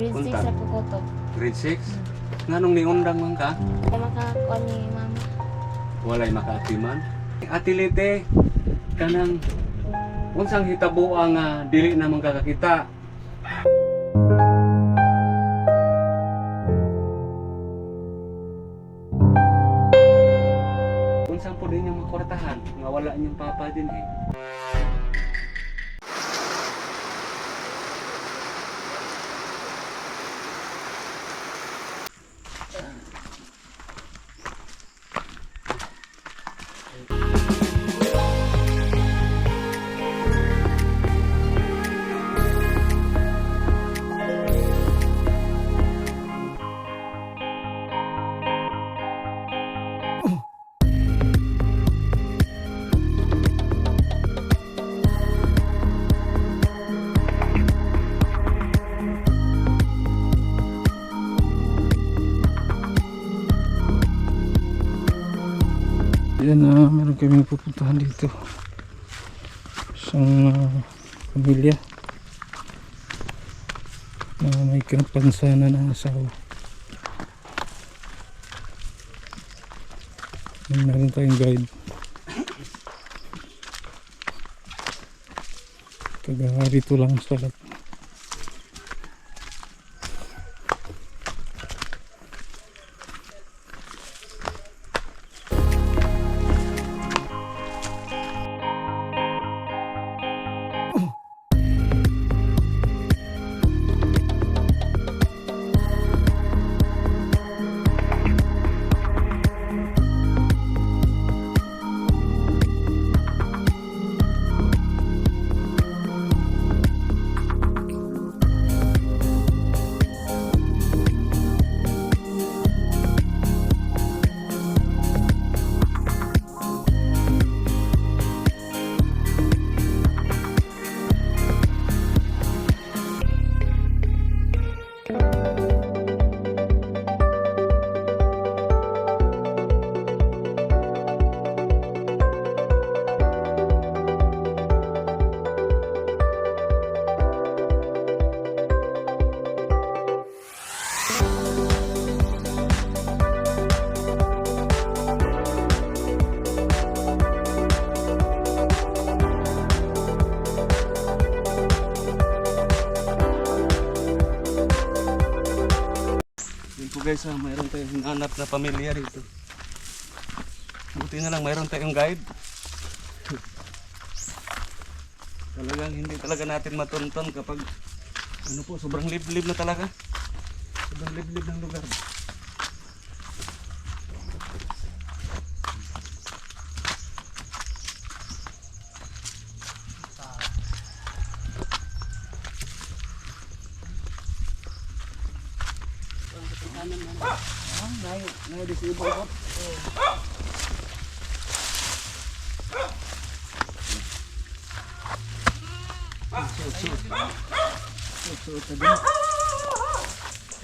Grade 6 Unta. na po ko to. Grade 6? Nganong niundang man ka? Ay makakuha ni mama. Walay makaatiman. Ati Lite, kanang unsang hitabo ang ah, dili na magkakakita. Unsang po din yung makwartahan, nga wala niyong papa din eh. Yan na, meron kami pupuntahan dito. Isang ah, pamilya na may kapansanan ng asawa. Meron tayong guide. Taga rito lang sa Yun guys, ah, mayroon tayong hinanap na pamilya rito. Buti na lang mayroon tayong guide. Talagang hindi talaga natin matunton kapag ano po, sobrang liblib na talaga. Sobrang liblib ng lugar. Ah, ngayon, disable ko.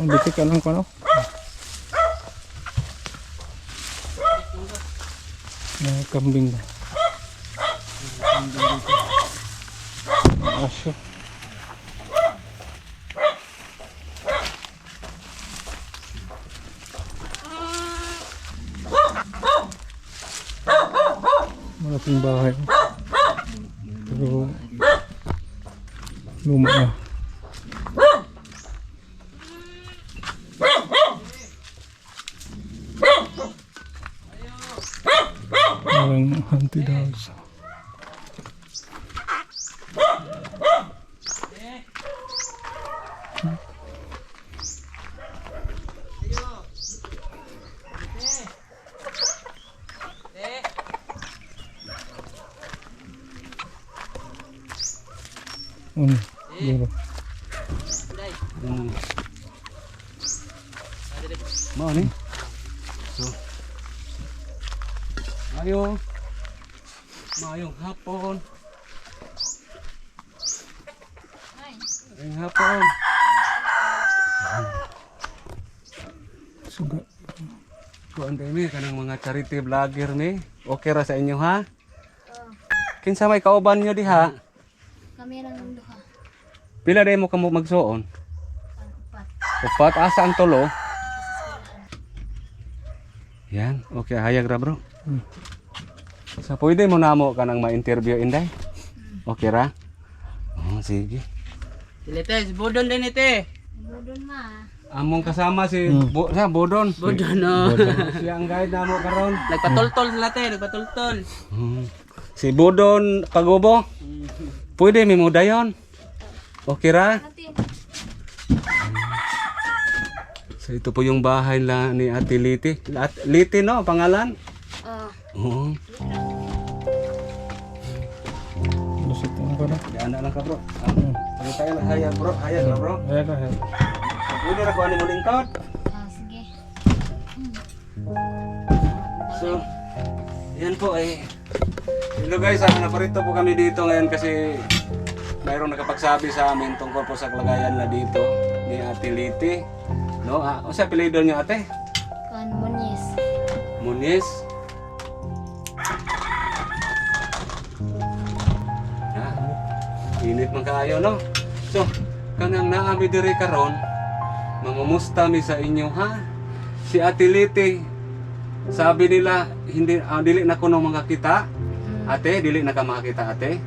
Ang bitik ka lang ko no? Na kambing ba? Aso. Malaking bahay. Pero luma na. Parang haunted house. Ano? Duro. Hmm. Ni? So. Ayo. Mayong hapon. Mayong hapon. Suga. Kuan kay mi kanang mga charity vlogger mi. Okay ra sa inyo ha? Kinsa may kauban nyo diha? Kami ng duha. Pila day mo kamo magsuon? Upat. Upat, asa ang tulo? Yan, okay, hayag ra bro. Hmm. Sa pwede mo namo ka nang ma-interview inday? Okay ra? Oh, sige. Silite, si Budon din ite. Budon ma. Among kasama si Hmm. Bo, sa Bodon. Budon no. Siya ang guide namo karon. Nagpatultol sila te, nagpatultol. Hmm. Si Bodon Pagubo. Pwede mi mo dayon. Okay ra? So ito po yung bahay la ni Ate Liti. At Liti no, pangalan? Ah. Oo. Lusot ang ka na. Di anak lang ka bro. Ah, Ano tayo lang hayag bro? Hayag lang bro. Na, ayan. Pwede ra ko ani mo lingkod. Ah, sige. So, yan po eh. Hello guys, ah, naparito po kami dito ngayon kasi mayroong nakapagsabi sa amin tungkol po sa kalagayan na dito ni Ate Liti. No, ah, o sa apelido niyo ate? Kan Munyes. Muniz. Ah, init man kaayo no. So, kanang naami diri karon, mangumusta mi sa inyo ha. Si Ate Liti, sabi nila hindi ah, dili na kuno makakita. Hmm. Ate, dili na ka makakita ate.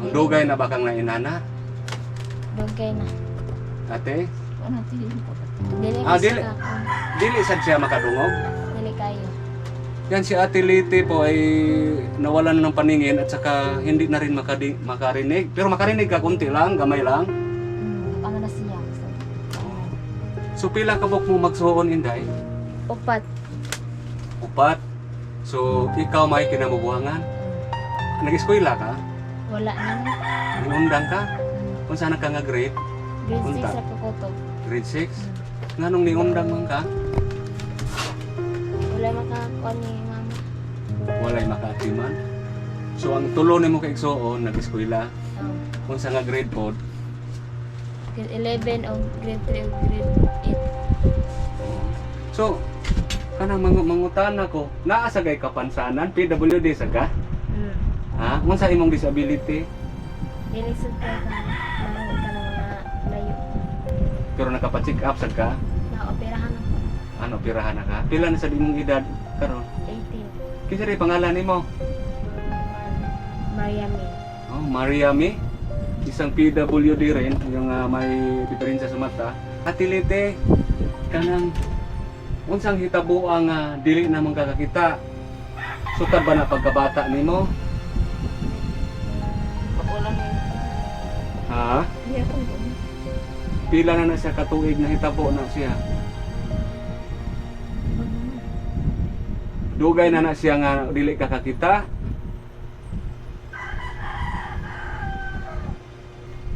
Ang dugay na bakang na inana. Dugay na. Ate, Ano tili po? Dili Ah, dili. ako. dili sad siya makadungog. Dili kayo. Yan si Ate Liti po ay nawalan ng paningin at saka hindi na rin makadi, makarinig. Pero makarinig ka kunti lang, gamay lang. Hmm. Ano na siya? So, So pila ka buk mo magsuon inday? upat. Upat. So ikaw may kinamubuhangan. Nag-eskwela ka? Wala na na. Nangundang ka? Hmm. Kung saan ka nga grade? Grade 6 Unta. sa Pukoto. Grade 6? Nganong niundang man ka? Wala makakuha ni mama. Walay makaatiman. So ang tulo nimo kay igsuon nag-eskwela. Um, Kung saan nga grade pod, grade 11 o grade 3 o grade 8. So, kanang mang mangutan ako, naa sa gay kapansanan, PWD sa ka? Hmm. Ha? Unsa imong disability? Dili sa Pero nakapacheck up sa ka? Na-operahan ako. Ano, pirahan na ka? Pila na sa imong edad karon? 18. Kinsa rin pangalan nimo? Miami. Oh, Mariami. Isang PWD rin, yung ah, may diferensya sa mata. Atilite, kanang unsang hitabo ang ah, dili na mong kakakita. Sutad ba na pagkabata nimo? Pakulang yun. Ha? Doon. Pila na na siya katuig na hitabo na siya. Dugay na na siya nga dili kakakita.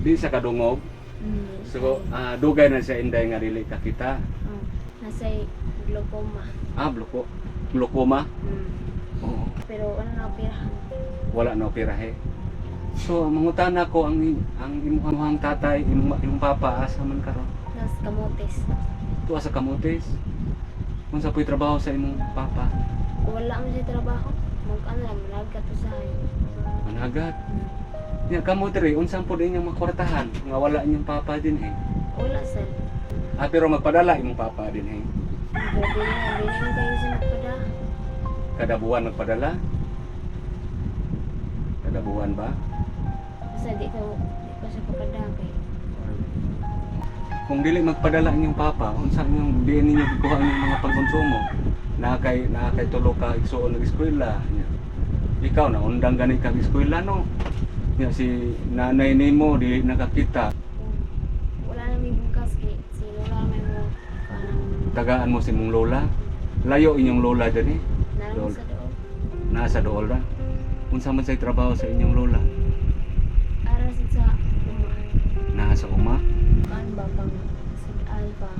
Di sa kadungog. Hmm. So, ah, dugay na siya inday nga dili kakita. Oh. Nasa glaucoma. Ah, bluko. Glaucoma. Hmm. Oo. Pero ano na operahan? Wala na operahe. So, mangutan ako ang ang imuhang tatay, imong imong papa asa man karon. Nas kamotes. Tuwa sa kamotes. Kung sa puy trabaho sa imong papa, Wala mo siya trabaho. Mag ano lang, malaga to sa managat. Hmm. Ya kamo diri unsang pud inyong makwartahan nga wala inyong papa din eh. Wala sir. Ah, pero magpadala imong papa din eh. Dili na, dili na kayo sa nagpada. Kada buwan magpadala. Kada buwan ba? Basta di ko, di ko pagkadagay. Kung dili magpadala inyong papa, unsa inyong di ninyo gikuha ang mga pagkonsumo? Na kay na kay tulo ka igsuon ng eskwela. Ikaw na undang gani kang eskwela no. Nya si nanay nimo di nakakita. Wala na may bukas kay si Lola may mo kanang Tagaan mo si mong lola. Layo inyong lola dyan eh. nalang Lol. sa doon. Nasa dool ra. Unsa man say trabaho sa inyong lola? Kaan ba pang sa alpha.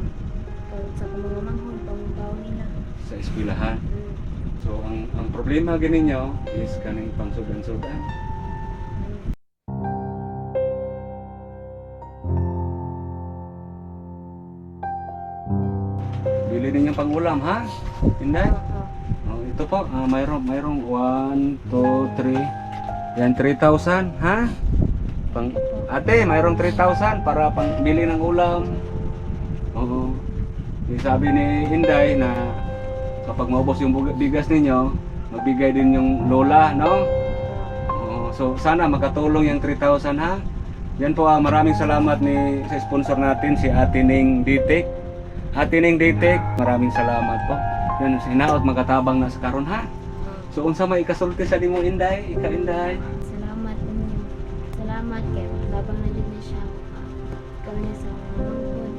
Pag sa mga manghon pang tao nila. sa eskwelahan. Hmm. So ang ang problema gani nyo is kaning pangsudan-sudan. Hmm. Bili ninyo pang ulam ha? Oo. Oh, ito po, ah, mayroong mayroong 1 2 3. Yan 3,000 ha? Pang Ate, mayroong 3,000 para pang bili ng ulam. Oo. Eh, sabi ni Inday na kapag maubos yung bigas ninyo, magbigay din yung lola, no? Oo. So sana makatulong yung 3,000 ha. Yan po ah, maraming salamat ni sa sponsor natin si Ate Ning Ditek. Ate Ning Ditek, maraming salamat po. Yan hinaot makatabang na sa karon ha. So unsa may ikasulti sa nimo Inday? Ika Inday. Salamat kay labang na dyan na siya. Ikaw niya sa mga manghod.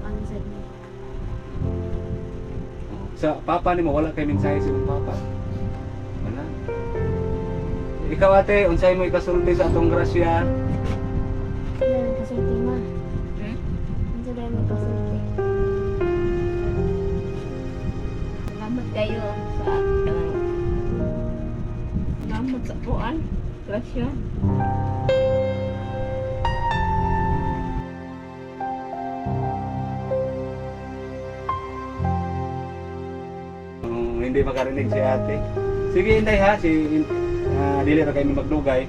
Ano sa niyo? Sa papa nimo wala kay mensahe sa imong papa. Wala. Ikaw ate, unsay mo ikasulti sa atong grasya? Kasulti ma? Sa dahil mo kasulti? Salamat kayo sa Salamat sa puan. Grasya. Hindi makarinig si ate. Sige, Inday ha, si uh, dili ra kay magdugay.